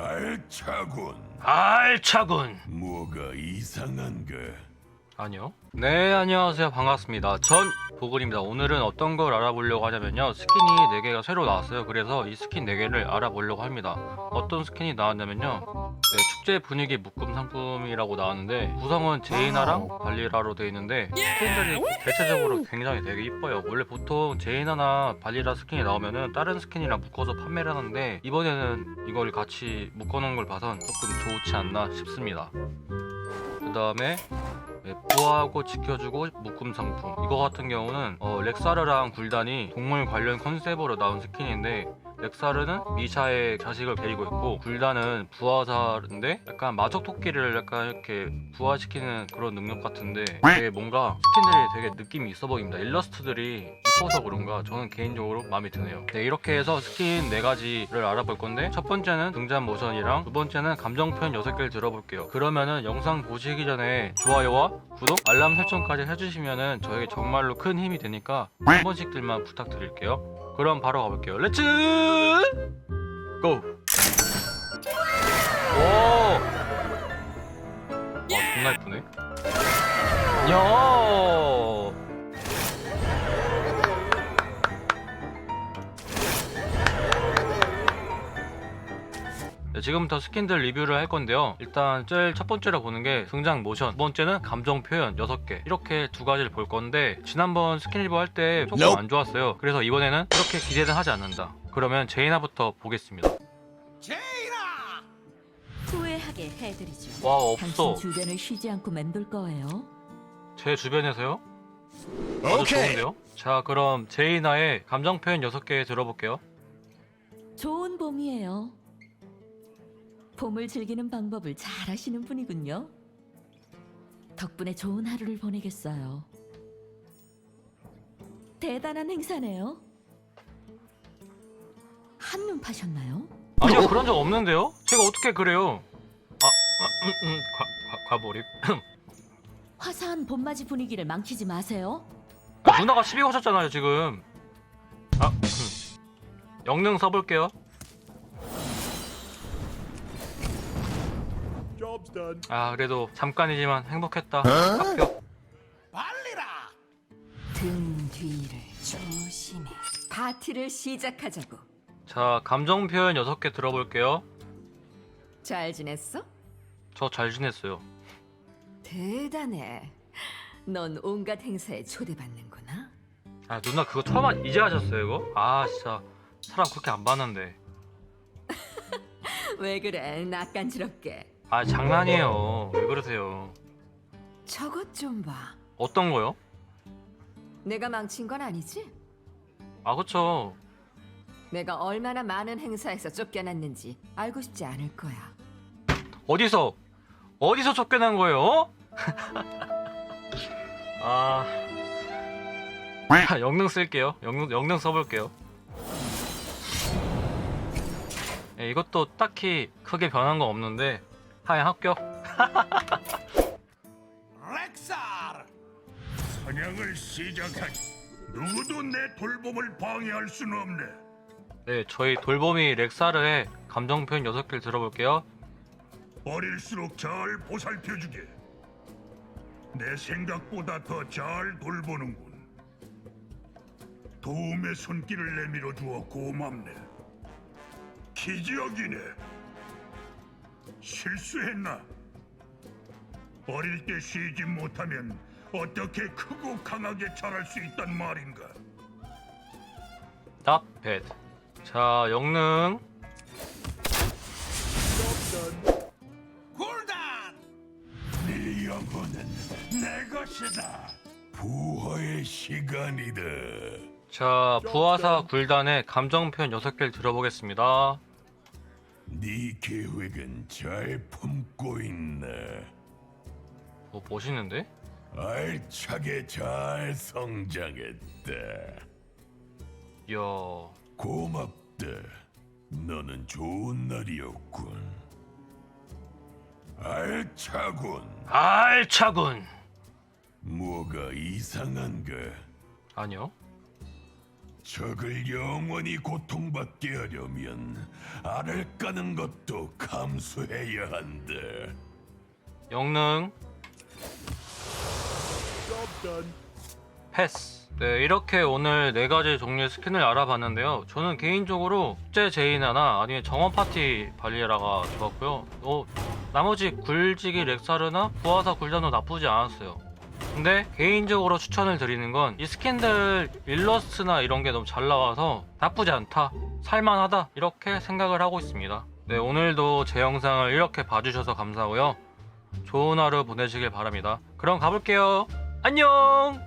알차군. 알차군. 뭐가 이상한가? 아니요. 네, 안녕하세요. 반갑습니다. 전 보글입니다. 오늘은 어떤 걸 알아보려고 하냐면요. 스킨이 4개가 새로 나왔어요. 그래서 이 스킨 4개를 알아보려고 합니다. 어떤 스킨이 나왔냐면요. 네, 축제 분위기 묶음 상품이라고 나왔는데 구성은 제이나랑 발리라로 되어 있는데 스킨들이 대체적으로 굉장히 되게 이뻐요. 원래 보통 제이나나 발리라 스킨이 나오면은 다른 스킨이랑 묶어서 판매를 하는데 이번에는 이걸 같이 묶어놓은 걸 봐선 조금 좋지 않나 싶습니다. 그 다음에 네, 보호하고 지켜주고 묶음 상품. 이거 같은 경우는 어, 렉사르랑 굴단이 동물 관련 컨셉으로 나온 스킨인데 렉사르는 미샤의 자식을 데리고 있고 굴단은 부하사인데 약간 마적 토끼를 약간 이렇게 부화시키는 그런 능력 같은데 되게 뭔가 스킨들이 되게 느낌이 있어 보입니다. 일러스트들이 이뻐서 그런가 저는 개인적으로 마음에 드네요. 네 이렇게 해서 스킨 4가지를 알아볼 건데 첫 번째는 등잔 모션이랑 두 번째는 감정 표현 6개를 들어볼게요. 그러면은 영상 보시기 전에 좋아요와 구독, 알람 설정까지 해주시면은 저에게 정말로 큰 힘이 되니까 한 번씩들만 부탁드릴게요 그럼 바로 가볼게요 렛츠 고! 오! 와 존나 예쁘네 야 네, 지금부터 스킨들 리뷰를 할 건데요. 일단 제일 첫 번째로 보는 게 등장 모션, 두 번째는 감정 표현 6개. 이렇게 두 가지를 볼 건데 지난번 스킨 리뷰 할 때 조금. 안 좋았어요. 그래서 이번에는 그렇게 기대는 하지 않는다. 그러면 제이나부터 보겠습니다. 후회하게 해드리죠. 와 없어. 당신 주변을 쉬지 않고 맴돌 거예요. 제 주변에서요? 아주 좋은데요? 자 그럼 제이나의 감정 표현 6개 들어볼게요. 좋은 봄이에요. 봄을 즐기는 방법을 잘 아시는 분이군요. 덕분에 좋은 하루를 보내겠어요. 대단한 행사네요. 한눈 파셨나요? 아니요 그런 적 없는데요? 제가 어떻게 그래요? 아, 아 음, 음, 과, 과, 과몰입. 화사한 봄맞이 분위기를 망치지 마세요. 아, 누나가 시비 거셨잖아요 지금 아 음. 영능 써볼게요 Job's done. 아 그래도 잠깐이지만 행복했다 합격 등 뒤를 조심해. 파티를 시작하자고. 자 감정 표현 6개 들어볼게요 잘 지냈어? 저 잘 지냈어요 대단해. 넌 온갖 행사에 초대받는구나. 아 누나 그거 처음 하, 이제 하셨어요 이거? 아 진짜 사람 그렇게 안 봤는데 왜 그래? 낯간지럽게. 아 장난이에요 왜 그러세요 저것 좀 봐. 어떤 거요? 내가 망친 건 아니지? 아 그쵸 내가 얼마나 많은 행사에서 쫓겨났는지 알고 싶지 않을 거야. 어디서 어디서 쫓겨난 거예요? 어? 아 자, 영능 쓸게요. 영능 영능 써볼게요. 예, 이것도 딱히 크게 변한 거 없는데 하얀 합격. 렉사르. 사냥을 시작하지. 누구도 내 돌봄을 방해할 수는 없네. 네, 저희 돌봄이 렉사르의 감정 표현 6개를 들어볼게요. 어릴수록 잘 보살펴주게. 내 생각보다 더 잘 돌보는군. 도움의 손길을 내밀어 주어 고맙네. 기지역이네. 실수했나? 어릴 때 쉬지 못하면 어떻게 크고 강하게 자랄 수 있단 말인가? Bad. 자, 영능. 굴단! 네 영혼은 내 것이다. 부활의 시간이다. 자, 부하사 굴단의 감정 표현 6개를 들어보겠습니다. 네 계획은 잘 품고 있네. 뭐 멋있는데? 알차게 잘 성장했다. 이야. 고맙다. 너는 좋은 날이었군. 알차군. 알차군. 뭐가 이상한가? 아니요. 적을 영원히 고통받게 하려면 알을 까는 것도 감수해야 한다. 영능. 패스. 네 이렇게 오늘 네 가지 종류의 스킨을 알아봤는데요. 저는 개인적으로 축제 제이나나 아니면 정원 파티 발리에라가 좋았고요. 어, 나머지 굴지기 렉사르나 부하사 굴단도 나쁘지 않았어요 근데 개인적으로 추천을 드리는 건 이 스킨들 일러스트나 이런 게 너무 잘 나와서 나쁘지 않다 살만하다 이렇게 생각을 하고 있습니다 네 오늘도 제 영상을 이렇게 봐주셔서 감사하고요 좋은 하루 보내시길 바랍니다. 그럼 가볼게요. 안녕!